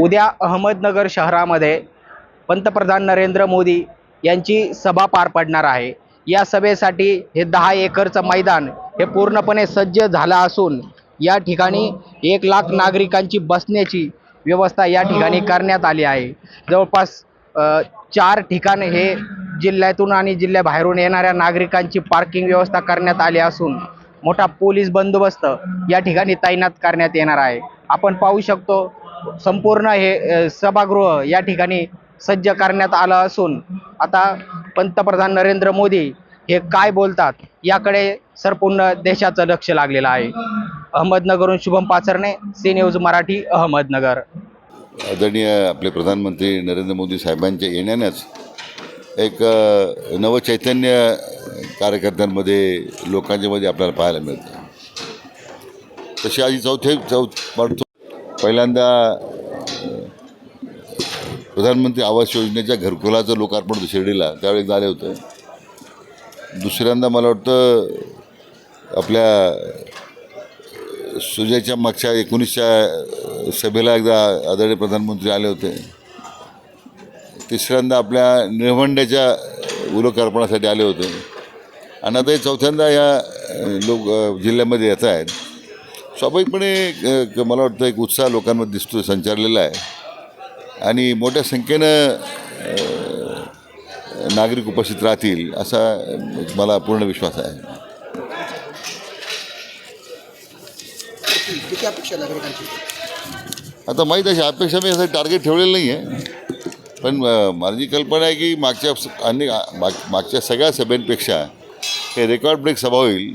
उद्या अहमदनगर शहरामध्ये पंतप्रधान नरेंद्र मोदी यांची सभा पार पडणार आहे. या सभेसाठी हे दहा एकरचं मैदान हे पूर्णपणे सज्ज झालं असून या ठिकाणी एक लाख नागरिकांची बसण्याची व्यवस्था या ठिकाणी करण्यात आली आहे. जवळपास चार ठिकाण हे जिल्ह्यातून आणि जिल्ह्याबाहेरून येणाऱ्या नागरिकांची पार्किंग व्यवस्था करण्यात आली असून मोठा पोलीस बंदोबस्त या ठिकाणी तैनात करण्यात येणार आहे. आपण पाहू शकतो संपूर्ण हे सभागृह या ठिकाणी सज्ज करण्यात आलं असून आता पंतप्रधान नरेंद्र मोदी हे काय बोलतात याकडे संपूर्ण देशाचं लक्ष लागलेलं आहे. अहमदनगरहून शुभम पाचरणे सी न्यूज मराठी अहमदनगर. आदरणीय आपले प्रधानमंत्री नरेंद्र मोदी साहेबांच्या येण्यानेच एक अ, नवचैतन्य कार्यकर्त्यांमध्ये लोकांच्या मध्ये आपल्याला पाहायला मिळतं. तशी आधी चौथे चौथ पहिल्यांदा प्रधानमंत्री आवास योजनेच्या घरकुलाचं लोकार्पण शिर्डीला त्यावेळी झाले होतं. दुसऱ्यांदा मला वाटतं आपल्या सुजयच्या मागच्या एकोणीसच्या सभेला एकदा आदरणीय प्रधानमंत्री आले होते. तिसऱ्यांदा आपल्या निळवंड्याच्या लोकार्पणासाठी आले होते. आणि आता हे चौथ्यांदा या लोक जिल्ह्यामध्ये येत आहेत. स्वाभाविकपणे मला वाटतं एक उत्साह लोकांमध्ये दिसतो संचारलेला आहे. आणि मोठ्या संख्येनं नागरिक उपस्थित राहतील असा मला पूर्ण विश्वास आहे. किती अपेक्षा नागरिकांची? आता माहीत अशी अपेक्षा मी असं टार्गेट ठेवलेलं नाही आहे पण माझी कल्पना आहे की मागच्या अनेक माग मागच्या सगळ्या सभेंपेक्षा हे रेकॉर्ड ब्रेक सभा होईल.